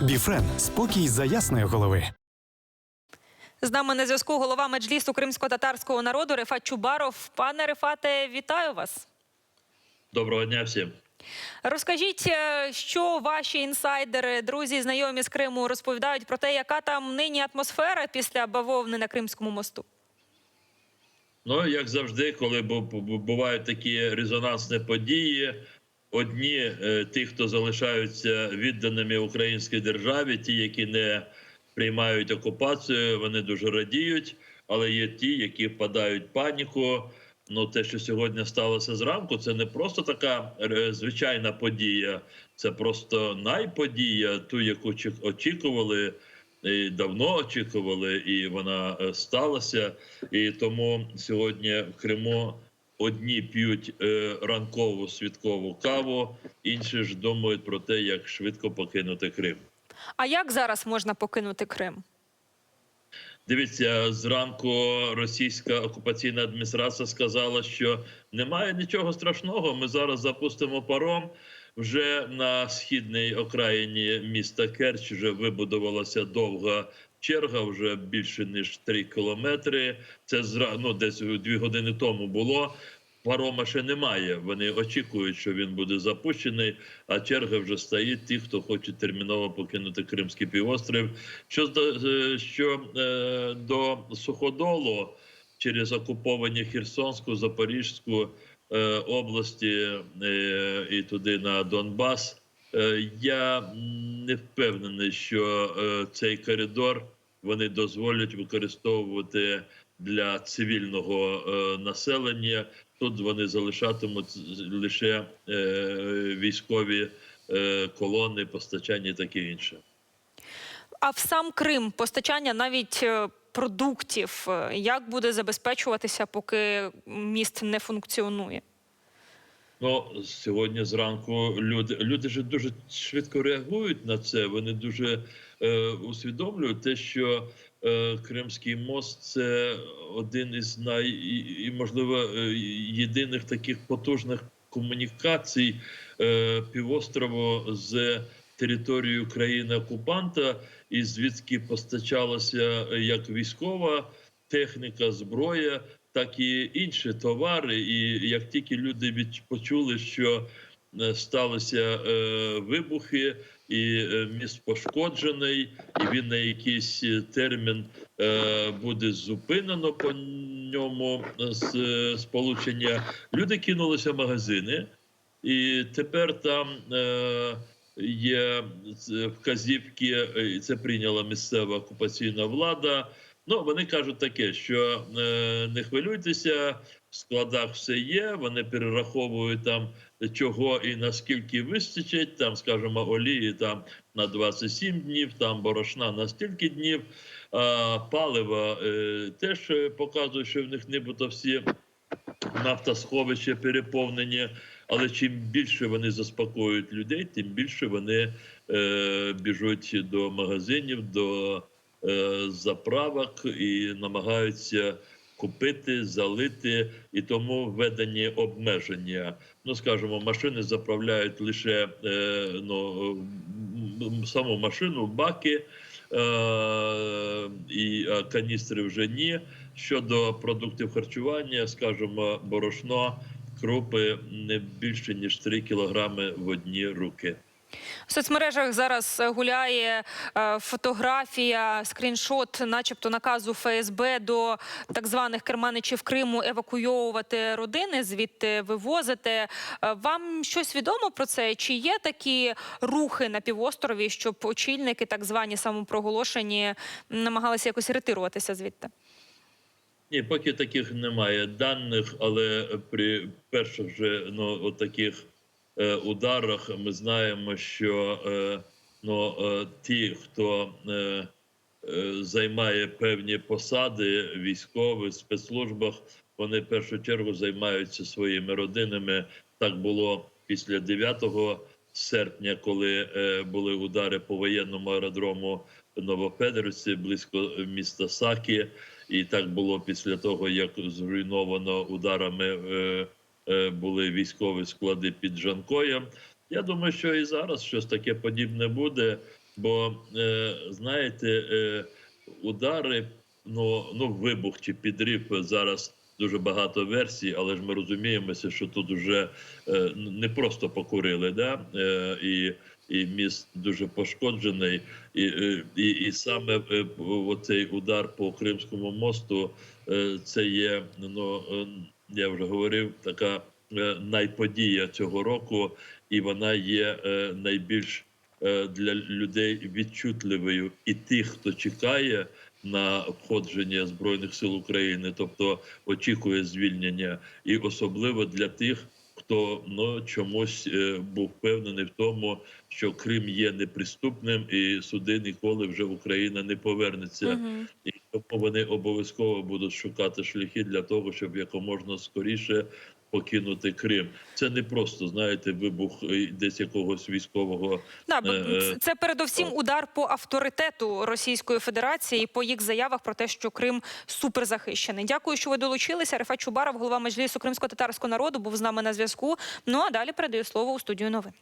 Біфрен спокій за ясної голови. З нами на зв'язку голова меджлісу кримсько-татарського народу Рефат Чубаров. Пане Рефате, вітаю вас. Доброго дня всім. Розкажіть, е, що ваші інсайдери, друзі, знайомі з Криму розповідають про те, яка там нині атмосфера після бавовни на Кримському мосту? Ну, як завжди, коли бу- бу- бувають такі резонансні події, одні е, ті, хто залишаються відданими українській державі, ті, які не приймають окупацію, вони дуже радіють. Але є ті, які впадають в паніку. Ну, те, що сьогодні сталося зранку, це не просто така е, звичайна подія, це просто найподія, ту, яку очікували і давно очікували, і вона е, сталася. І тому сьогодні в Криму одні п'ють е, ранкову святкову каву, інші ж думають про те, як швидко покинути Крим. А як зараз можна покинути Крим? Дивіться, зранку російська окупаційна адміністрація сказала, що немає нічого страшного. Ми зараз запустимо паром. Вже на східній окраїні міста Керч вже вибудувалася довга черга, вже більше ніж 3 кілометри. Це ну, десь дві години тому було. Парома ще немає. Вони очікують, що він буде запущений, а черга вже стоїть. Ті, хто хоче терміново покинути Кримський півострів. Що е, що е, до суходолу через окуповані Херсонську, Запорізьку е, області і туди на Донбас. Я не впевнений, що е, цей коридор вони дозволять використовувати для цивільного е, населення. Тут вони залишатимуть лише е, військові е, колони, постачання і таке інше. А в сам Крим постачання навіть е, продуктів е, як буде забезпечуватися, поки міст не функціонує? Ну, сьогодні зранку люди люди ж дуже швидко реагують на це. Вони дуже е, усвідомлюють те, що е, Кримський мост це один із най і, можливо е, єдиних таких потужних комунікацій е, півострову з територією країни-окупанта, і звідки постачалася е, як військова техніка, зброя, так і інші товари. І як тільки люди почули, що е, сталися е, вибухи, і е, міст пошкоджений, і він на якийсь термін буде зупинено по ньому з- сполучення. Люди кинулися в магазини, і тепер там є вказівки, і це прийняла місцева окупаційна влада. Ну, вони кажуть таке, що е, не хвилюйтеся, в складах все є. Вони перераховують там чого і наскільки вистачить. Там, скажімо, олії там на 27 днів, там борошна на стільки днів. А палива е, теж показує, що в них нібито всі нафтосховища переповнені. Але чим більше вони заспокоюють людей, тим більше вони е, біжуть до магазинів, до заправок і намагаються купити, залити, і тому введені обмеження. Ну, скажімо, машини заправляють лише е, ну, саму машину, баки. Е, і е, каністри вже ні. Щодо продуктів харчування, скажімо, борошно, крупи не більше ніж 3 кілограми в одні руки. В соцмережах зараз е, гуляє е, фотографія, скріншот, начебто наказу ФСБ до так званих керманичів Криму евакуйовувати родини, звідти вивозити. Е, Вам щось відомо про це? Чи є такі рухи на півострові, щоб очільники, так звані самопроголошені, намагалися якось ретируватися звідти? Ні, поки таких немає даних, але при перших же ну, таких ударах ми знаємо, що е, ну, е, ті, хто е, е, займає певні посади військових спецслужбах, вони в першу чергу займаються своїми родинами. Так було після 9 серпня, коли е, були удари по воєнному аеродрому Новопедерівці близько міста Сакі. І так було після того, як зруйновано ударами е, е, були військові склади під Жанкоєм. Я думаю, що і зараз щось таке подібне буде. Бо е, знаєте, е, удари, ну, ну вибух чи підрив зараз. Дуже багато версій, але ж ми розуміємося, що тут вже е, не просто покурили, да? е, і, і міст дуже пошкоджений, і, е, і, і саме е, оцей удар по Кримському мосту е, це є, ну е, я вже говорив, така е, найподія цього року, і вона є е, найбільш е, для людей відчутливою і тих, хто чекає на входження збройних сил України, тобто очікує звільнення, і особливо для тих. Хто ну чомусь е, був впевнений в тому, що Крим є неприступним, і суди ніколи вже Україна не повернеться, Мгм. і тому вони обов'язково будуть шукати шляхи для того, щоб якоможна скоріше покинути Крим. Це не просто знаєте вибух е, десь якогось військового Да, Е, е, це передовсім удар по авторитету Російської Федерації по їх заявах про те, що Крим суперзахищений. Дякую, що ви долучилися. Рефат Чубаров, голова Меджлісу кримсько-татарського народу, був з нами на зв'язку. Ну а далі передаю слово у студію новин.